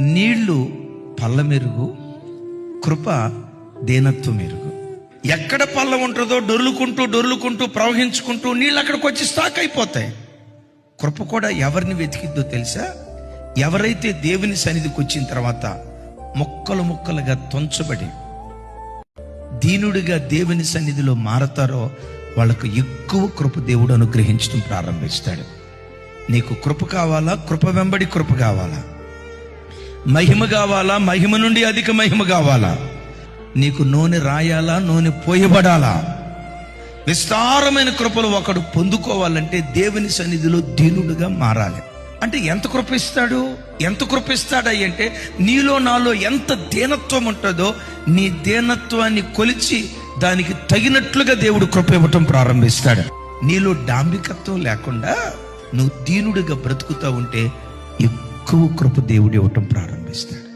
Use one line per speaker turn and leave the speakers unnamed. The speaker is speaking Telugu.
నీళ్ళు పళ్ళ మెరుగు కృప దీనత్వం మెరుగు. ఎక్కడ పళ్ళ ఉంటుందో డొర్లుకుంటూ డొర్లుకుంటూ ప్రవహించుకుంటూ నీళ్ళు అక్కడికి వచ్చి స్టాక్ అయిపోతాయి. కృప కూడా ఎవరిని వెతికిద్దో తెలుసా? ఎవరైతే దేవుని సన్నిధికి వచ్చిన తర్వాత ముక్కలు ముక్కలుగా తొంచబడి దీనుడిగా దేవుని సన్నిధిలో మారతారో వాళ్ళకు ఎక్కువ కృప దేవుడు అనుగ్రహించడం ప్రారంభిస్తాడు. నీకు కృప కావాలా? కృప వెంబడి కృప కావాలా? మహిమ కావాలా? మహిమ నుండి అధిక మహిమ కావాలా? నీకు నూనె రాయాలా? నూనె పోయబడాలా? విస్తారమైన కృపలు ఒకడు పొందుకోవాలంటే దేవుని సన్నిధిలో దీనుడుగా మారాలి. అంటే ఎంత కృపిస్తాడు ఎంత కృపిస్తాడయ్యి అంటే నీలో నాలో ఎంత దీనత్వం ఉంటుందో నీ దీనత్వాన్ని కొలిచి దానికి తగినట్లుగా దేవుడు కృప ఇవ్వటం ప్రారంభిస్తాడు. నీలో డాంబికత్వం లేకుండా నువ్వు దీనుడిగా బ్రతుకుతా ఉంటే ఎక్కువ కృప దేవుడు ఇవ్వటం ప్రారంభిస్తాడు.